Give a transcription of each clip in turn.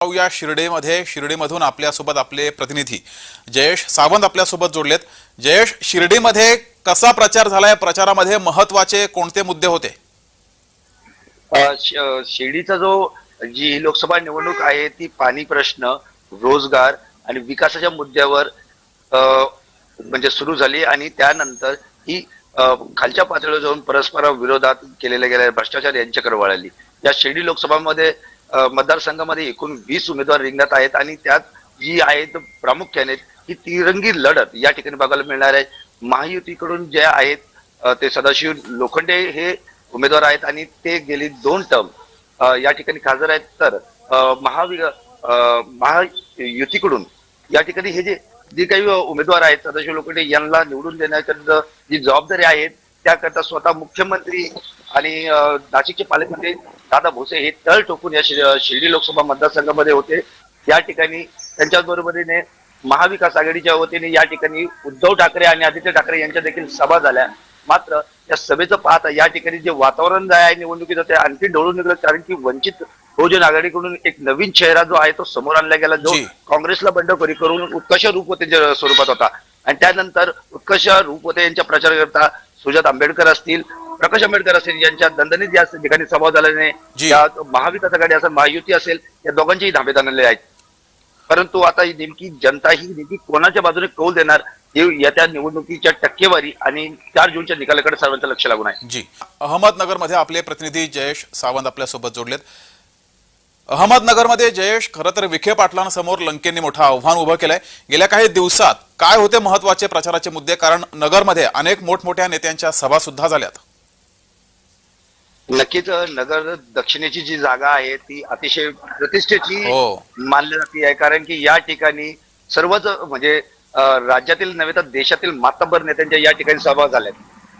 पाहूया शिर्डीमध्ये शिर्डीमधून आपल्यासोबत आपले प्रतिनिधी जयेश सावंत आपल्यासोबत जोडलेत. जयेश शिर्डीमध्ये कसा प्रचार झालाय? प्रचारामध्ये महत्त्वाचे कोणते मुद्दे होते? शिर्डीचा जो जी लोकसभा निवडणूक आहे ती पाणी प्रश्न रोजगार आणि विकासाच्या मुद्द्यावर म्हणजे सुरू झाली आणि त्यानंतर ही खालच्या पातळीवर जाऊन परस्पर विरोधात केलेल्या गेल्या भ्रष्टाचार यांच्याकडे वळाली. या शिर्डी लोकसभामध्ये मतदारसंघामध्ये एकूण वीस उमेदवार रिंगणात आहेत आणि त्यात जी आहेत प्रामुख्याने ही तिरंगी लढत या ठिकाणी बघायला मिळणार आहे. महायुतीकडून जे आहेत ते सदाशिव लोखंडे हे उमेदवार आहेत आणि ते गेली दोन टर्म या ठिकाणी खासदार आहेत. तर महावीर महावि महायुतीकडून या ठिकाणी हे जे जे काही उमेदवार आहेत सदाशिव लोखंडे यांना निवडून देण्याकरता जी जबाबदारी आहेत त्याकरता स्वतः मुख्यमंत्री आणि नाशिकचे पालकमंत्री दादा भोसे हे तळ टोकून या शिर्डी लोकसभा मतदारसंघामध्ये होते. या ठिकाणी त्यांच्याच बरोबरीने महाविकास आघाडीच्या वतीने या ठिकाणी उद्धव ठाकरे आणि आदित्य ठाकरे यांच्या देखील सभा झाल्या. मात्र या सभेचं पाहता या ठिकाणी जे वातावरण जे आहे निवडणुकीचं ते आणखी ढळून निघलं कारण की वंचित बहुजन आघाडीकडून एक नवीन चेहरा जो आहे तो समोर आणला गेला जो. काँग्रेसला बंडखोरी करून उत्कर्ष रूपवतेच्या स्वरूपात होता. आणि त्यानंतर उत्कर्ष रूपवते यांच्या प्रचाराकरता सुजात आंबेडकर असतील प्रकाश आंबेडकर असतील यांच्या दणदणीत या ठिकाणी सभा झाल्याने. या महाविकास आघाडी असेल महायुती असेल या दोघांचेही धाबे ताणले आहेत. परंतु आता ही नेमकी जनता ही नेमकी कोणाच्या बाजूने कौल देणार हे येत्या निवडणुकीच्या टक्केवारी आणि चार जूनच्या निकालाकडे सर्वांचं लक्ष लागून आहे. जी. अहमदनगरमध्ये आपले प्रतिनिधी जयेश सावंत आपल्यासोबत जोडलेत. अहमदनगरमध्ये जयेश खरं तर विखे पाटलांसमोर लंकेंनी मोठं आव्हान उभं केलंय. गेल्या काही दिवसात काय होते महत्त्वाचे प्रचाराचे मुद्दे? कारण नगरमध्ये अनेक मोठमोठ्या नेत्यांच्या सभा सुद्धा झाल्यात. नक्कीच नगर दक्षिणेची जी जागा आहे ती अतिशय प्रतिष्ठेची हो. मानली जाते. आहे कारण की या ठिकाणी सर्वच म्हणजे राज्यातील नव्हे तर देशातील मातब्बर नेत्यांच्या या ठिकाणी सभा झाल्यात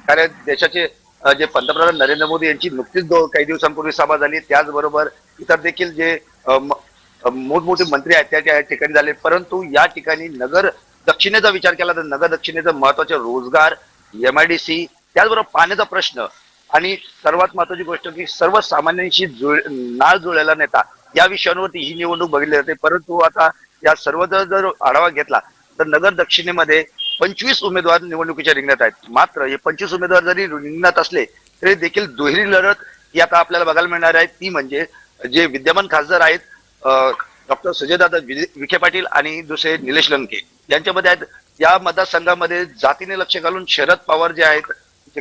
कारण देशाचे जे पंतप्रधान नरेंद्र मोदी यांची नुकतीच काही दिवसांपूर्वी सभा झाली. त्याचबरोबर इतर देखील जे मोठमोठे मंत्री आहेत त्या त्या ठिकाणी झाले. परंतु या ठिकाणी नगर दक्षिणेचा विचार केला तर नगर दक्षिणेचं महत्त्वाचे रोजगार एमआयडीसी त्याचबरोबर पाण्याचा प्रश्न आणि सर्वात महत्वाची गोष्ट की सर्वसामान्यांशी जुळ नाळ जुळलेला नेता या विषयांवरती ही निवडणूक बघितली जाते. परंतु आता या सर्व जर आढावा घेतला तर नगर दक्षिणेमध्ये पंचवीस उमेदवार निवडणुकीच्या रिंगणात आहेत. मात्र हे पंचवीस उमेदवार जरी रिंगणात असले तरी देखील दुहेरी लढत ही आता आपल्याला बघायला मिळणार आहे. ती म्हणजे जे विद्यमान खासदार आहेत डॉक्टर सुजयदादा विखे पाटील आणि दुसरे निलेश लंके. यांच्यामध्ये आहेत. या मतदारसंघामध्ये जातीने लक्ष घालून शरद पवार जे आहेत ते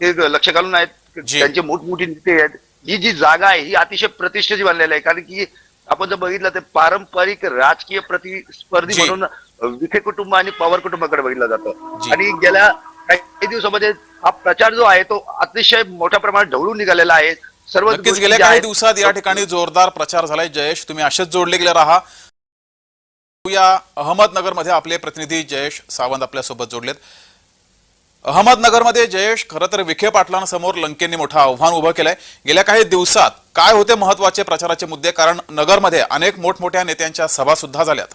ते लक्ष घालून आहेत. त्यांचे मोठमोठी नेते आहेत. ही जी जागा आहे ही अतिशय प्रतिष्ठेची बनलेली आहे. कारण की आपण जर बघितलं तर पारंपरिक राजकीय प्रतिस्पर्धी. म्हणून विखे कुटुंब आणि पवार कुटुंबाकडे बघितलं जातं. आणि गेल्या काही दिवसामध्ये हा प्रचार जो आहे तो अतिशय मोठ्या प्रमाणात ढवळून निघालेला आहे. सर्व गेल्या काही दिवसात या ठिकाणी जोरदार प्रचार झालाय. जयेश तुम्ही असेच जोडले गेले राहा. या अहमदनगरमध्ये आपले प्रतिनिधी जयेश सावंत आपल्यासोबत जोडलेत. अहमदनगरमध्ये जयेश खरं तर विखे पाटलांसमोर लंकेंनी मोठं आव्हान उभं केलंय. गेल्या काही दिवसात काय होते महत्त्वाचे प्रचाराचे मुद्दे? कारण नगरमध्ये अनेक मोठमोठ्या नेत्यांच्या सभा सुद्धा झाल्यात.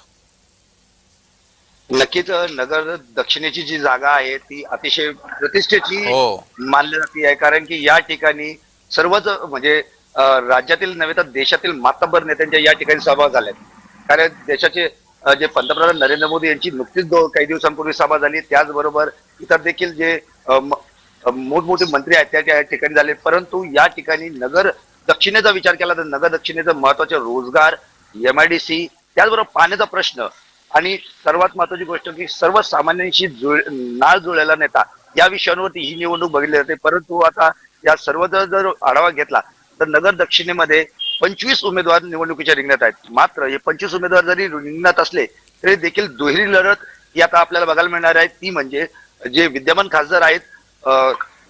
नक्कीच नगर दक्षिणेची जी जागा आहे ती अतिशय प्रतिष्ठेची हो. मानली जाते आहे. कारण की या ठिकाणी सर्वच म्हणजे राज्यातील नव्हे तर देशातील मातब्बर नेत्यांच्या या ठिकाणी सभा झाल्यात. कारण देशाचे जे पंतप्रधान नरेंद्र मोदी यांची नुकतीच काही दिवसांपूर्वी सभा झाली त्याचबरोबर इतर देखील जे मोठमोठे मंत्री आहेत त्या त्या ठिकाणी झाले. परंतु या ठिकाणी नगर दक्षिणेचा विचार केला तर नगर दक्षिणेचं महत्त्वाचे रोजगार एमआयडीसी त्याचबरोबर पाण्याचा प्रश्न आणि सर्वात महत्वाची गोष्ट की सर्वसामान्यांशी जुळ नाळ जुळलेला नेता या विषयांवरती ही निवडणूक बघितली जाते. परंतु आता या सर्व जर जर आढावा घेतला तर नगर दक्षिणेमध्ये पंचवीस उमेदवार निवडणुकीच्या रिंगणात आहेत. मात्र हे पंचवीस उमेदवार जरी रिंगणात असले तरी देखील दुहेरी लढत ही आता आपल्याला बघायला मिळणार आहे. ती म्हणजे जे विद्यमान खासदार आहेत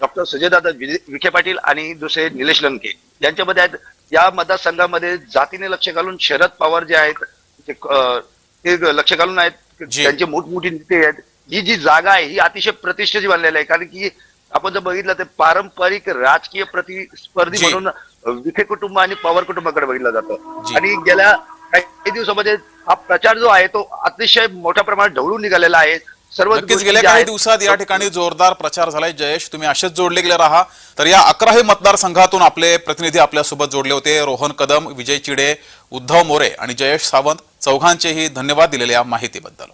डॉक्टर सुजयदादा विखे पाटील आणि दुसरे निलेश लंके. यांच्यामध्ये आहेत या मतदारसंघामध्ये जातीने लक्ष घालून शरद पवार जे आहेत ते लक्ष घालून आहेत. त्यांचे मोठमोठी नेते आहेत. ही जी जागा आहे ही अतिशय प्रतिष्ठेची बनलेली आहे. कारण की आपण जर बघितलं तर पारंपरिक राजकीय प्रतिस्पर्धी. म्हणून विखे कुटुंब आणि पवार कुटुंबाकडे बघितलं जातं. आणि गेल्या काही दिवसामध्ये हा प्रचार जो आहे तो अतिशय मोठ्या प्रमाणात ढवळून निघालेला आहे. सर्व गेल्या काही दिवसात या ठिकाणी जोरदार प्रचार झालाय. जयेश तुम्ही असेच जोडले गेले राहा. तर या अकराही मतदारसंघातून आपले प्रतिनिधी आपल्यासोबत जोडले होते. रोहन कदम विजय चिडे उद्धव मोरे आणि जयेश सावंत चौघांचेही धन्यवाद दिलेल्या माहितीबद्दल.